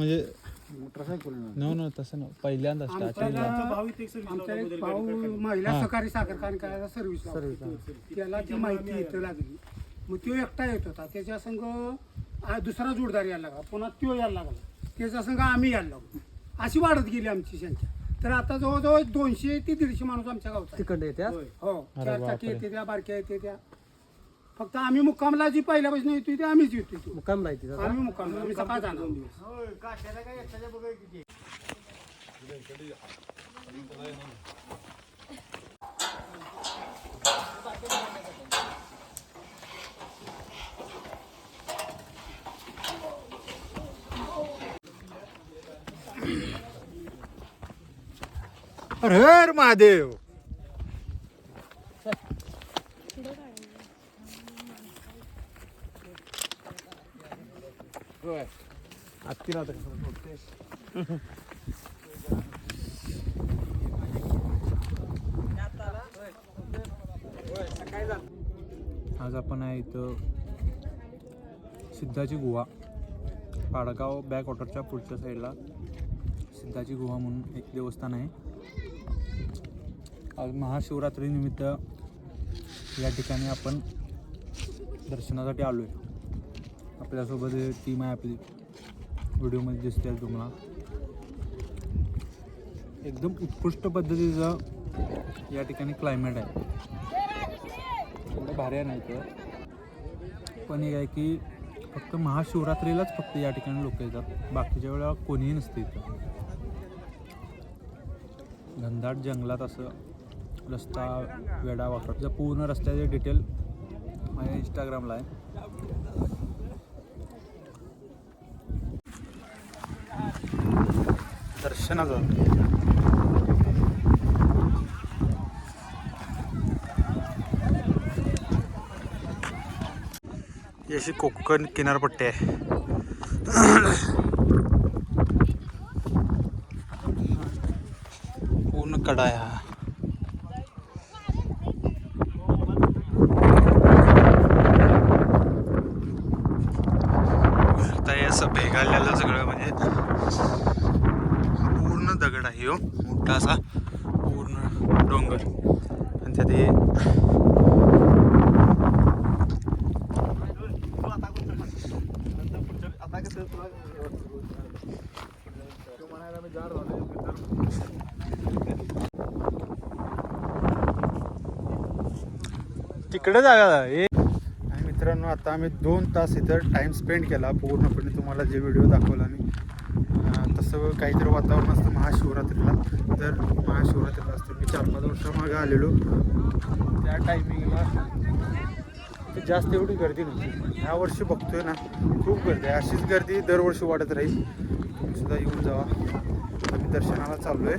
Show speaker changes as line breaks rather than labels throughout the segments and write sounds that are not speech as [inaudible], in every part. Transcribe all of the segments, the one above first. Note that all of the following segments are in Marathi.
म्हणजे
मोटरसायकल
नो नो तसं ना पहिल्यांदा स्टार्टिंगला
आमचा एक भाऊ महिला सहकारी साखर कारखान्याचा सर्व्हिस त्याला ती माहिती इथं लागली. मग तो एकटा येत होता. त्याच्या संघ आ- दुसरा जोडदार यायला लागला. पुन्हा तो यायला लागला. त्याच्या संघ आम्ही यायला लागलो. अशी वाढत गेली आमची संख्या. तर आता जवळजवळ दोनशे ते दीडशे माणूस आमच्या गावचा आहे.
तिकडे येत्या
हो? चार
बापरे.
चाकी येते त्या बारक्या येते त्या. फक्त आम्ही मुक्कामला जी पहिल्यापासून येतो ते आम्हीच येतो इथं.
मुक्काम राहते
आम्ही मुक्काम आम्ही सकाळ जाणार दिवस.
हर महादेव.
आत्ती
आज आपण आहे इथं सिद्धाची गुहा. पाडगाव बॅक वॉटरच्या पुढच्या साईडला सिद्धाची गुहा म्हणून एक देवस्थान आहे. आज महाशिवरात्रीनिमित्त या ठिकाणी आपण दर्शनासाठी आलो आहे आपल्यासोबत टीम आहे आपली. व्हिडिओमध्ये दिसते तुम्हाला. एकदम उत्कृष्ट पद्धतीचं या ठिकाणी क्लायमेट आहे. एवढं भारी नाही तर पण एक आहे की फक्त महाशिवरात्रीलाच फक्त या ठिकाणी लोक येतात. बाकीच्या वेळेला कोणीही नसते इथं. घनदाट जंगलात असं रस्ता वेडा वाकडा. पूर्ण रस्त्याचे डिटेल माझ्या इंस्टाग्रामला आहे. दर्शनाचं. अशी कोकण किनारपट्टी आहे. [clears throat] पूर्ण कडा आहे हा आता हे असं भेगाळलेलं सगळं म्हणजे पूर्ण दगड आहे हो मोठा असा पूर्ण डोंगर. आणि त्यात हे तिकडे जागा हे आणि मित्रांनो आता आम्ही दोन तास इथं टाइम स्पेंड केला. पूर्णपणे तुम्हाला जे व्हिडिओ दाखवला मी तसं काहीतरी वातावरण असतं महाशिवरात्रीला. तर महाशिवरात्रीला असतं. मी चार पाच वर्षामागे आलेलो. त्या टायमिंगला जास्त एवढी गर्दी नव्हती. ह्या वर्षी बघतोय ना खूप गर्दी आहे. अशीच गर्दी दरवर्षी वाढत राहील. तुम्ही सुद्धा येऊन जावा. आम्ही दर्शनाला चाललो आहे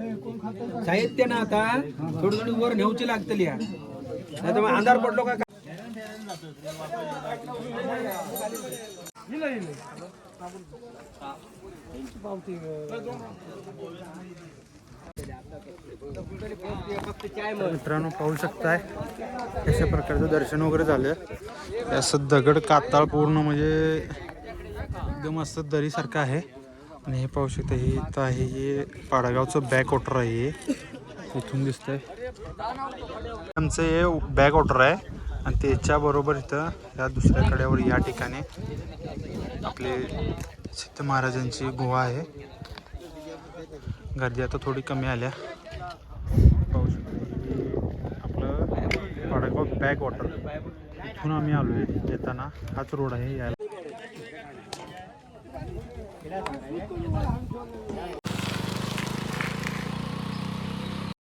साहित्य ना आता थोडी थोडी वर नेऊची लागतली या. नाही तर मग अंधार पडलो का
मित्रांनो पाहू शकताय कशा प्रकारचं दर्शन वगैरे झालं असं दगड काताळ पूर्ण म्हणजे एकदम असं दरीसारखं आहे. आणि हे पाहू शकता हे इथं आहे हे पाडागावचं बॅक वॉटर आहे हे. इथून दिसतंय. आमचं हे बॅक वॉटर आहे आणि त्याच्याबरोबर इथं या दुसऱ्या कड्यावर या ठिकाणी आपले सिद्ध महाराजांची गुहा आहे. गर्दी आता थोडी कमी आल्या. पाहू शकतो आपलं पाडगाव बॅक वॉटर इथून आम्ही आलो आहे येताना. हाच रोड आहे यायला. 给他打开你过去